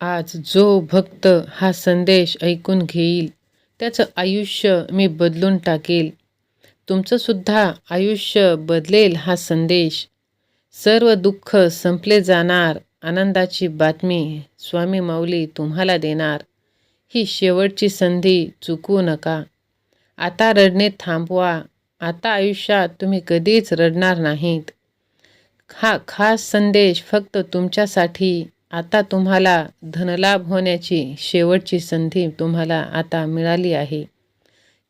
आज जो भक्त हा संदेश ऐकून घेईल त्याचं आयुष्य मी बदलून टाकेल. तुमचंसुद्धा आयुष्य बदलेल हा संदेश. सर्व दुःख संपले जाणार आनंदाची बातमी स्वामी माऊली तुम्हाला देणार. ही शेवटची संधी चुकवू नका. आता रडणे थांबवा. आता आयुष्यात तुम्ही कधीच रडणार नाहीत. हा खास संदेश फक्त तुमच्यासाठी आता तुम्हाला धनलाभ होण्याची शेवटची संधी तुम्हाला आता मिळाली आहे.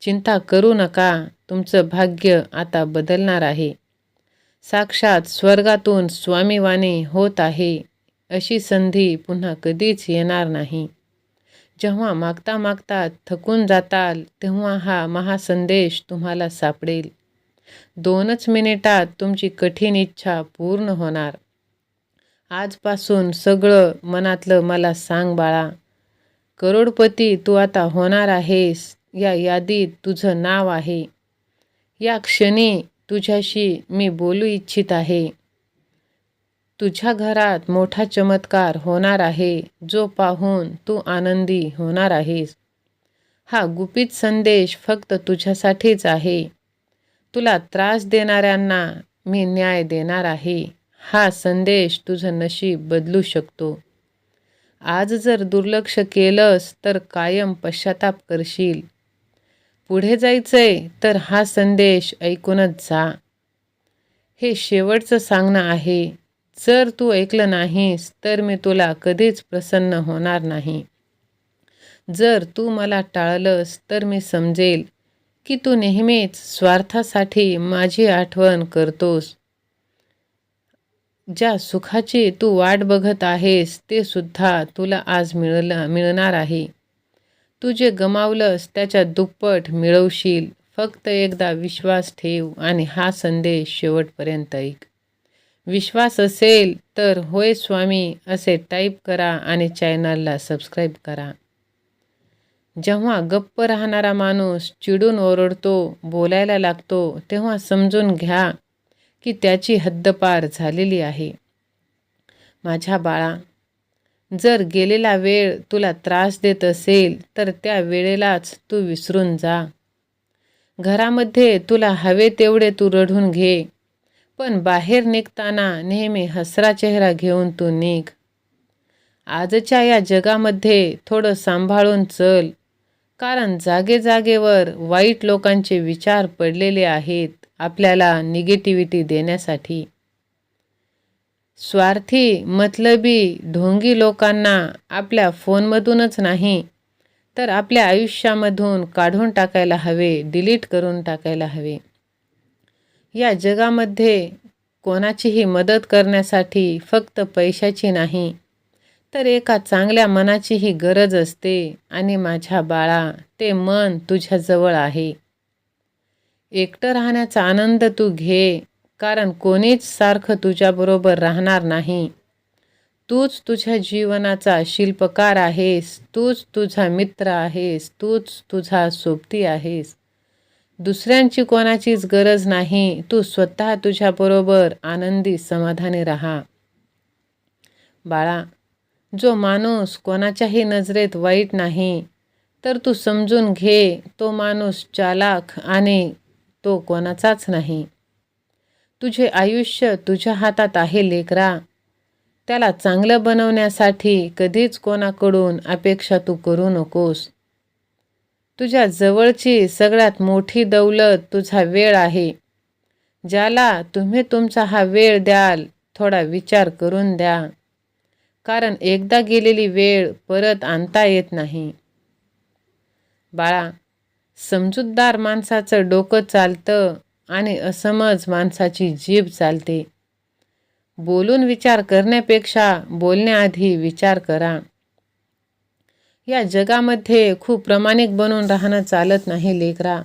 चिंता करू नका तुमचं भाग्य आता बदलणार आहे. साक्षात स्वर्गातून स्वामीवाणी होत आहे अशी संधी पुन्हा कधीच येणार नाही. जेव्हा मागता मागता थकून जाताल तेव्हा हा महासंदेश तुम्हाला सापडेल. दोनच मिनिटात तुमची कठीण इच्छा पूर्ण होणार. आजपासून सगळं मनातलं मला सांग बाळा. करोडपती तू आता होणार आहेस. या यादीत तुझं नाव आहे. या क्षणी तुझ्याशी मी बोलू इच्छित आहे. तुझ्या घरात मोठा चमत्कार होणार आहे. जो पाहून तू आनंदी होणार आहेस. हा गुपित संदेश फक्त तुझ्यासाठीच आहे. तुला त्रास देणाऱ्यांना मी न्याय देणार आहे. हा संदेश तुझं नशीब बदलू शकतो. आज जर दुर्लक्ष केलंस तर कायम पश्चाताप करशील. पुढे जायचंय तर हा संदेश ऐकूनच जा. हे शेवटचं सांगणं आहे. जर तू ऐकलं नाहीस तर मी तुला कधीच प्रसन्न होणार नाही. जर तू मला टाळलंस तर मी समजेल की तू नेहमीच स्वार्थासाठी माझी आठवण करतोस. ज्या सुखाची तू वाट बघत आहेस ते सुद्धा तुला आज मिळला मिळणार आहे. तू जे गमावलंस त्याच्या दुप्पट मिळवशील. फक्त एकदा विश्वास ठेव आणि हा संदेश शेवटपर्यंत ऐक. विश्वास असेल तर होय स्वामी असे टाईप करा आणि चॅनलला सबस्क्राईब करा. जेव्हा गप्प राहणारा माणूस चिडून ओरडतो बोलायला लागतो तेव्हा समजून घ्या की त्याची हद्दपार झालेली आहे. माझ्या बाळा जर गेलेला वेळ तुला त्रास देत असेल तर त्या वेळेलाच तू विसरून जा. घरामध्ये तुला हवे तेवढे तू रढून घे पण बाहेर निघताना नेहमी हसरा चेहरा घेऊन तू निघ. आजच्या या जगामध्ये थोडं सांभाळून चल कारण जागे जागेवर वाईट लोकांचे विचार पडलेले आहेत. आपल्याला निगेटिव्हिटी देण्यासाठी. स्वार्थी मतलबी ढोंगी लोकांना आपल्या फोनमधूनच नाही तर आपल्या आयुष्यामधून काढून टाकायला हवे डिलीट करून टाकायला हवे. या जगामध्ये कोणाचीही मदत करण्यासाठी फक्त पैशाची नाही तर एका चांगल्या मनाचीही गरज असते आणि माझ्या बाळा ते मन तुझ्याजवळ आहे. एकटं राहण्याचा आनंद तू घे कारण कोणीच सारखं तुझ्याबरोबर राहणार नाही. तूच तुझ्या जीवनाचा शिल्पकार आहेस तूच तुझा मित्र आहेस तूच तुझा सोबती आहेस. दुसऱ्यांची कोणाचीच गरज नाही तू स्वतः तुझ्याबरोबर आनंदी समाधानी राहा. बाळा जो माणूस कोणाच्याही नजरेत वाईट नाही तर तू समजून घे तो माणूस चालाख आणि तो कोणाचाच नाही. तुझे आयुष्य तुझ्या हातात आहे लेकरा. त्याला चांगलं बनवण्यासाठी कधीच कोणाकडून अपेक्षा तू करू नकोस. तुझ्या जवळची सगळ्यात मोठी दौलत तुझा वेळ आहे. ज्याला तुम्ही तुमचा हा वेळ द्याल थोडा विचार करून द्या. कारण एकदा गेलेली वेळ परत आणता येत नाही. बाळा समजूतदार माणसाचं डोकं चालतं आणि असमज माणसाची जीभ चालते. बोलून विचार करण्यापेक्षा बोलण्याआधी विचार करा. या जगामध्ये खूप प्रामाणिक बनून राहणं चालत नाही लेकरा.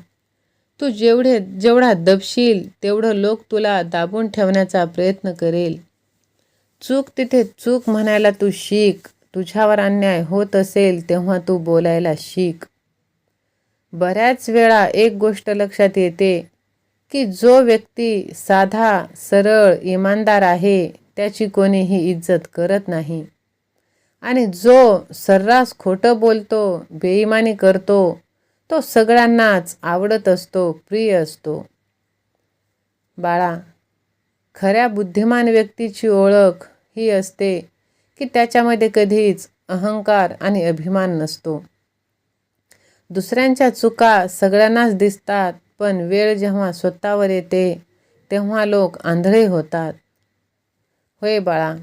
तू जेवढे जेवढा दबशील तेवढं लोक तुला दाबून ठेवण्याचा प्रयत्न करेल. चूक तिथे चूक म्हणायला तू शिक तुझ्यावर अन्याय होत असेल तेव्हा तू बोलायला शिक बऱ्याच वेळा एक गोष्ट लक्षात येते की जो व्यक्ती साधा सरळ इमानदार आहे त्याची कोणीही इज्जत करत नाही. आणि जो सर्रास खोटं बोलतो बेईमानी करतो तो सगळ्यांनाच आवडत असतो प्रिय असतो. बाळा खऱ्या बुद्धिमान व्यक्तीची ओळख ही असते की त्याच्यामध्ये कधीच अहंकार आणि अभिमान नसतो. दुसऱ्यांच्या चुका सगळ्यांनाच दिसतात पण वेळ जेव्हा स्वतःवर येते तेव्हा लोक आंधळे होतात. होय बाळा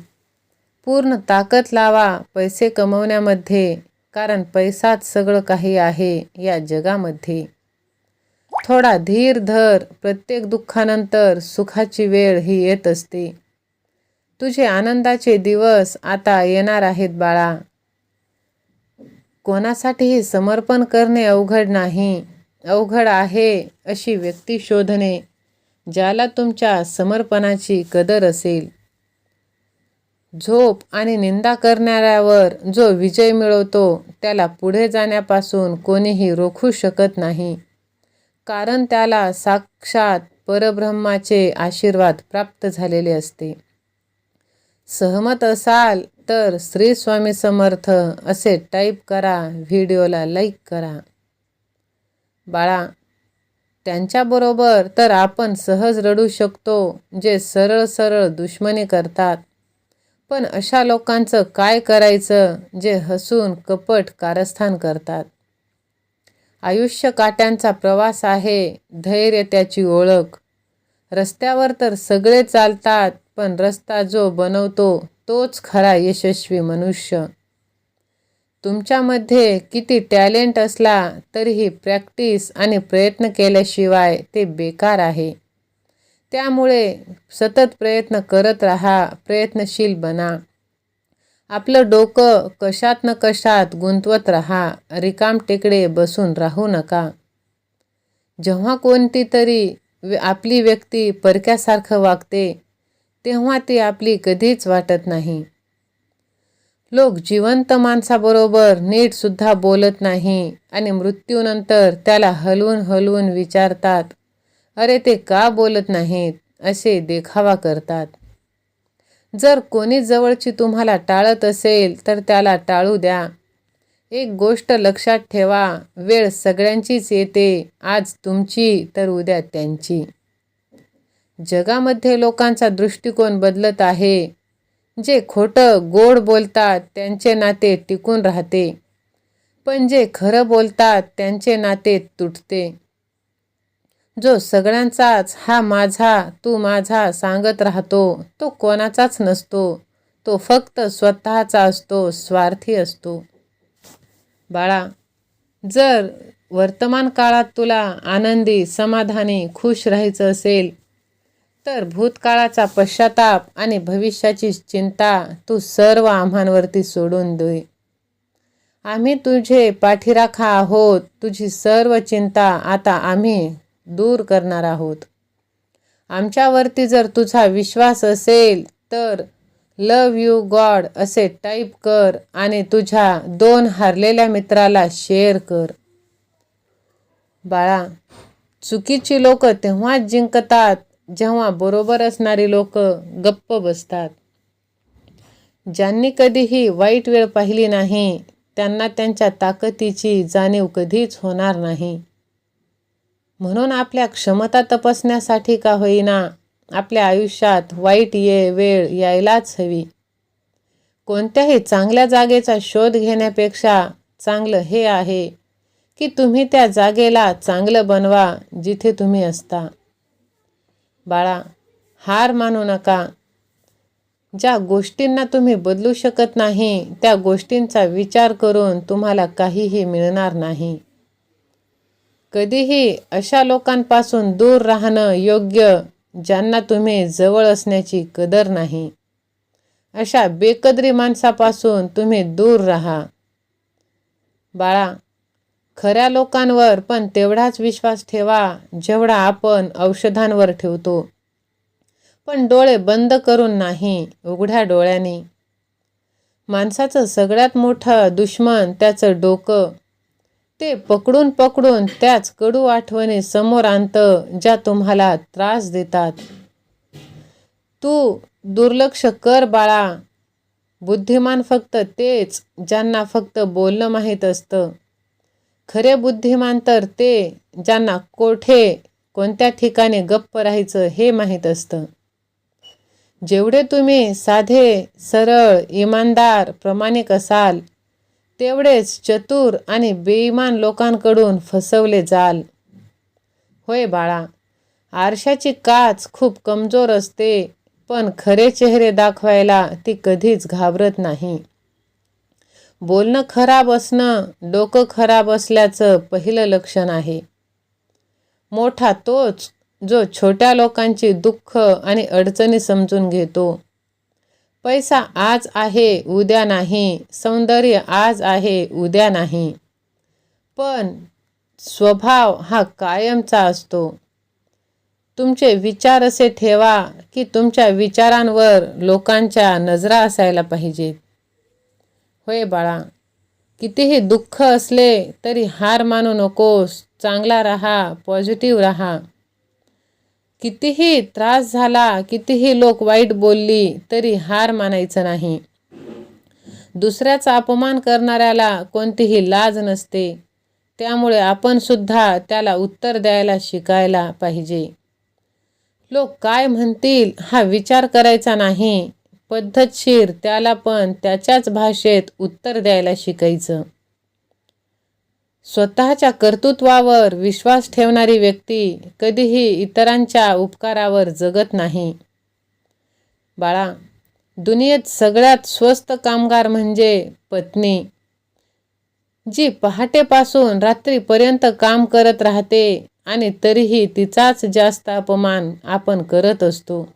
पूर्ण ताकद लावा पैसे कमवण्यामध्ये कारण पैसाच सगळं काही आहे या जगामध्ये. थोडा धीर धर प्रत्येक दुःखानंतर सुखाची वेळ ही येत असते. तुझे आनंदाचे दिवस आता येणार आहेत बाळा. कोणासाठीही समर्पण करणे अवघड नाही अवघड आहे अशी व्यक्ती शोधणे ज्याला तुमच्या समर्पणाची कदर असेल. झोप आणि निंदा करणाऱ्यावर जो विजय मिळवतो त्याला पुढे जाण्यापासून कोणीही रोखू शकत नाही. कारण त्याला साक्षात परब्रह्माचे आशीर्वाद प्राप्त झालेले असते. सहमत असाल तर श्री स्वामी समर्थ असे टाईप करा व्हिडिओला लाईक करा. बाळा त्यांच्याबरोबर तर आपण सहज रडू शकतो जे सरळ सरळ दुश्मनी करतात. पण अशा लोकांचं काय करायचं जे हसून कपट कारस्थान करतात? आयुष्य काट्यांचा प्रवास आहे धैर्य त्याची ओळख. रस्त्यावर तर सगळे चालतात पण रस्ता जो बनवतो तोच खरा यशस्वी मनुष्य. तुमच्यामध्ये किती टॅलेंट असला तरीही प्रॅक्टिस आणि प्रयत्न केल्याशिवाय ते बेकार आहे. त्यामुळे सतत प्रयत्न करत राहा प्रयत्नशील बना. आपलं डोकं कशात न कशात गुंतवत राहा रिकाम टेकडे बसून राहू नका. जेव्हा कोणती तरी आपली व्यक्ती परक्यासारखं वागते तेव्हा ती आपली कधीच वाटत नाही. लोक जिवंत माणसाबरोबर नीटसुद्धा बोलत नाही आणि मृत्यूनंतर त्याला हलवून हलवून विचारतात अरे ते का बोलत नाहीत? असे देखावा करतात. जर कोणी जवळची तुम्हाला टाळत असेल तर त्याला टाळू द्या. एक गोष्ट लक्षात ठेवा वेळ सगळ्यांचीच येते आज तुमची तर उद्या त्यांची. जगामध्ये लोकांचा दृष्टिकोन बदलत आहे. जे खोटं गोड बोलतात त्यांचे नाते टिकून राहते. पण जे खरं बोलतात त्यांचे नाते तुटते. जो सगळ्यांचाच हा माझा तू माझा सांगत राहतो तो कोणाचाच नसतो. तो फक्त स्वतःचा असतो स्वार्थी असतो. बाळा जर वर्तमान काळात तुला आनंदी समाधानी खुश राहायचं असेल तर भूतकाळाचा पश्चाताप आणि भविष्याची चिंता तू सर्व आम्हांवरती सोडून दे आम्ही तुझे पाठीराखा आहोत. तुझी सर्व चिंता आता आम्ही दूर करणार आहोत. आमच्यावरती जर तुझा विश्वास असेल तर लव यू गॉड असे टाईप कर आणि तुझ्या दोन हारलेल्या मित्राला शेअर कर. बाळा चुकीची लोक तेव्हाच जिंकतात जेव्हा बरोबर असणारी लोक गप्प बसतात. ज्यांनी कधीही वाईट वेळ पाहिली नाही त्यांना त्यांच्या ताकदीची जाणीव कधीच होणार नाही. म्हणून आपल्या क्षमता तपासण्यासाठी का होईना आपल्या आयुष्यात वाईट ये वेळ यायलाच हवी. कोणत्याही चांगल्या जागेचा शोध घेण्यापेक्षा चांगलं हे आहे की तुम्ही त्या जागेला चांगलं बनवा जिथे तुम्ही असता. बाळा हार मानू नका. ज्या गोष्टींना तुम्ही बदलू शकत नाही त्या गोष्टींचा विचार करून तुम्हाला काहीही मिळणार नाही. कधीही अशा लोकांपासून दूर राहणं योग्य ज्यांना तुम्ही जवळ असण्याची कदर नाही. अशा बेकदरी माणसापासून तुम्ही दूर राहा. बाळा खऱ्या लोकांवर पण तेवढाच विश्वास ठेवा जेवढा आपण औषधांवर ठेवतो. पण डोळे बंद करून नाही उघड्या डोळ्याने. माणसाचं सगळ्यात मोठं दुश्मन त्याचं डोकं. ते पकडून पकडून त्याच कडू आठवणी समोर आणतं ज्या तुम्हाला त्रास देतात. तू दुर्लक्ष कर बाळा. बुद्धिमान फक्त तेच ज्यांना फक्त बोलणं माहीत असतं. खरे बुद्धिमान तर ते ज्यांना कोठे कोणत्या ठिकाणी गप्प राहायचं हे माहीत असतं. जेवढे तुम्ही साधे सरळ इमानदार प्रामाणिक असाल तेवढेच चतुर आणि बेईमान लोकांकडून फसवले जाल. होय बाळा आरशाची काच खूप कमजोर असते पण खरे चेहरे दाखवायला ती कधीच घाबरत नाही. बोलणं खराब असणं डोकं खराब असल्याचं पहिलं लक्षण आहे. मोठा तोच जो छोट्या लोकांची दुःख आणि अडचणी समजून घेतो. पैसा आज आहे उद्या नाही सौंदर्य आज आहे उद्या नाही. पण स्वभाव हा कायमचा असतो. तुमचे विचार असे ठेवा की तुमच्या विचारांवर लोकांच्या नजरा असायला पाहिजेत. होय बाळा कितीही दुःख असले तरी हार मानू नकोस चांगला राहा पॉझिटिव्ह राहा. कितीही त्रास झाला कितीही लोक वाईट बोलली तरी हार मानायचं नाही. दुसऱ्याचा अपमान करणाऱ्याला कोणतीही लाज नसते. त्यामुळे आपण सुद्धा त्याला उत्तर द्यायला शिकायला पाहिजे. लोक काय म्हणतील हा विचार करायचा नाही. पद्धतशीर त्याला पण त्याच्याच भाषेत उत्तर द्यायला शिकायचं. स्वतःच्या कर्तृत्वावर विश्वास ठेवणारी व्यक्ती कधीही इतरांच्या उपकारावर जगत नाही. बाळा दुनियेत सगळ्यात स्वस्त कामगार म्हणजे पत्नी जी पहाटेपासून रात्रीपर्यंत काम करत राहते आणि तरीही तिचाच जास्त अपमान आपण करत असतो.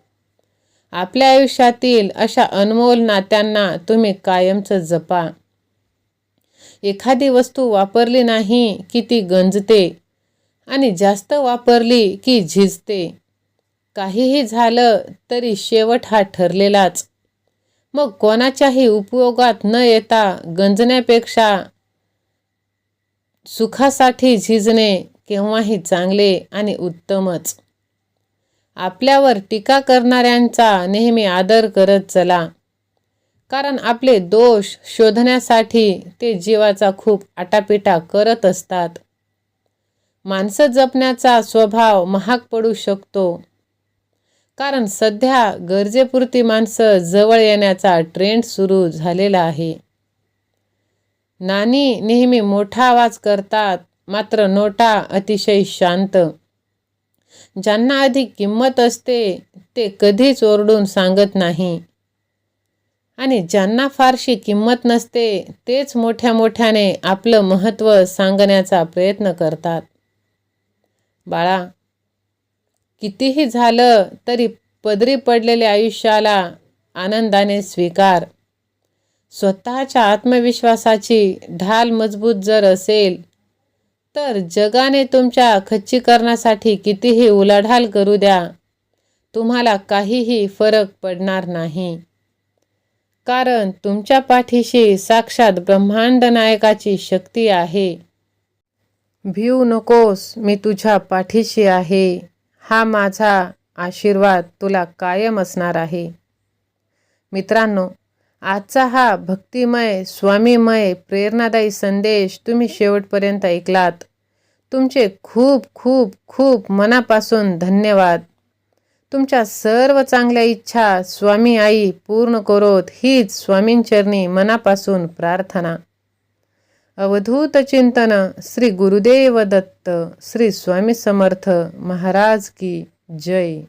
आपल्या आयुष्यातील अशा अनमोल नात्यांना तुम्ही कायमचं जपा. एखादी वस्तू वापरली नाही की ती गंजते आणि जास्त वापरली की झिजते. काहीही झालं तरी शेवट हा ठरलेलाच. मग कोणाच्याही उपयोगात न येता गंजण्यापेक्षा सुखासाठी झिजणे केव्हाही चांगले आणि उत्तमच. आपल्यावर टीका करणाऱ्यांचा नेहमी आदर करत चला. कारण आपले दोष शोधण्यासाठी ते जीवाचा खूप आटापिटा करत असतात. माणसं जपण्याचा स्वभाव महाग पडू शकतो. कारण सध्या गरजेपुरती माणसं जवळ येण्याचा ट्रेंड सुरू झालेला आहे. नाणी नेहमी मोठा आवाज करतात मात्र नोटा अतिशय शांत. ज्यांना अधिक किंमत असते ते कधीच ओरडून सांगत नाही. आणि ज्यांना फारशी किंमत नसते तेच मोठ्या मोठ्याने आपलं महत्त्व सांगण्याचा प्रयत्न करतात. बाळा कितीही झालं तरी पदरी पडलेल्या आयुष्याला आनंदाने स्वीकार. स्वतःच्या आत्मविश्वासाची ढाल मजबूत जर असेल तर जगाने तुमच्या खच्चीकरणासाठी कितीही उलाढाल करू द्या. तुम्हाला काहीही फरक पडणार नाही. कारण तुमच्या पाठीशी साक्षात ब्रह्मांड नायकाची शक्ती आहे. भिऊ नकोस मी तुझ्या पाठीशी आहे. हा माझा आशीर्वाद तुला कायम असणार आहे. मित्रांनो आजचा हा भक्तिमय स्वामीमय प्रेरणादायी संदेश तुम्ही शेवटपर्यंत ऐकलात. तुमचे खूप खूप खूप मनापासून धन्यवाद. तुमच्या सर्व चांगल्या इच्छा स्वामी आई पूर्ण करोत हीच स्वामींचरणी मनापासून प्रार्थना. अवधूत चिंतन श्री गुरुदेव दत्त श्री स्वामी समर्थ महाराज की जय.